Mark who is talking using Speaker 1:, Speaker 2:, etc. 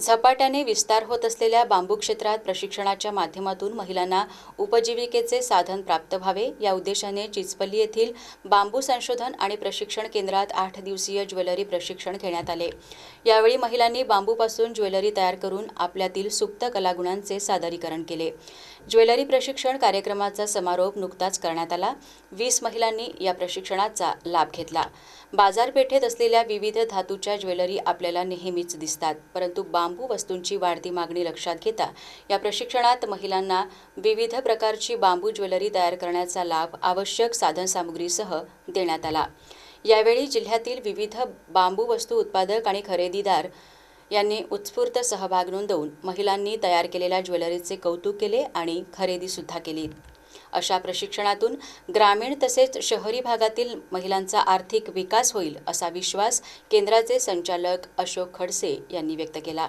Speaker 1: झपाट्याने विस्तार होत असलेल्या बांबू क्षेत्रात प्रशिक्षणाच्या माध्यमातून महिलांना उपजीविकेचे साधन प्राप्त व्हावे. या उद्देशाने चिचपल्ली येथील बांबू संशोधन आणि प्रशिक्षण केंद्रात आठ दिवसीय ज्वेलरी प्रशिक्षण घेण्यात आले. यावेळी महिलांनी बांबूपासून ज्वेलरी तयार करून आपल्यातील सुप्त कलागुणांचे सादरीकरण केले. ज्वेलरी प्रशिक्षण कार्यक्रमाचा समारोप नुकताच करण्यात आला. वीस महिलांनी या प्रशिक्षणाचा लाभ घेतला. बाजारपेठेत असलेल्या विविध धातूच्या ज्वेलरी आपल्याला नेहमीच दिसतात परंतु बांबू बांबू वस्तूंची वाढती मागणी लक्षात घेता या प्रशिक्षणात महिलांना विविध प्रकारची बांबू ज्वेलरी तयार करण्याचा लाभ आवश्यक साधनसामुग्रीसह देण्यात आला. यावेळी जिल्ह्यातील विविध बांबू वस्तू उत्पादक आणि खरेदीदार यांनी उत्स्फूर्त सहभाग नोंदवून महिलांनी तयार केलेल्या ज्वेलरीचे कौतुक केले आणि खरेदीसुद्धा केली. अशा प्रशिक्षणातून ग्रामीण तसेच शहरी भागातील महिलांचा आर्थिक विकास होईल असा विश्वास केंद्राचे संचालक अशोक खडसे यांनी व्यक्त केला.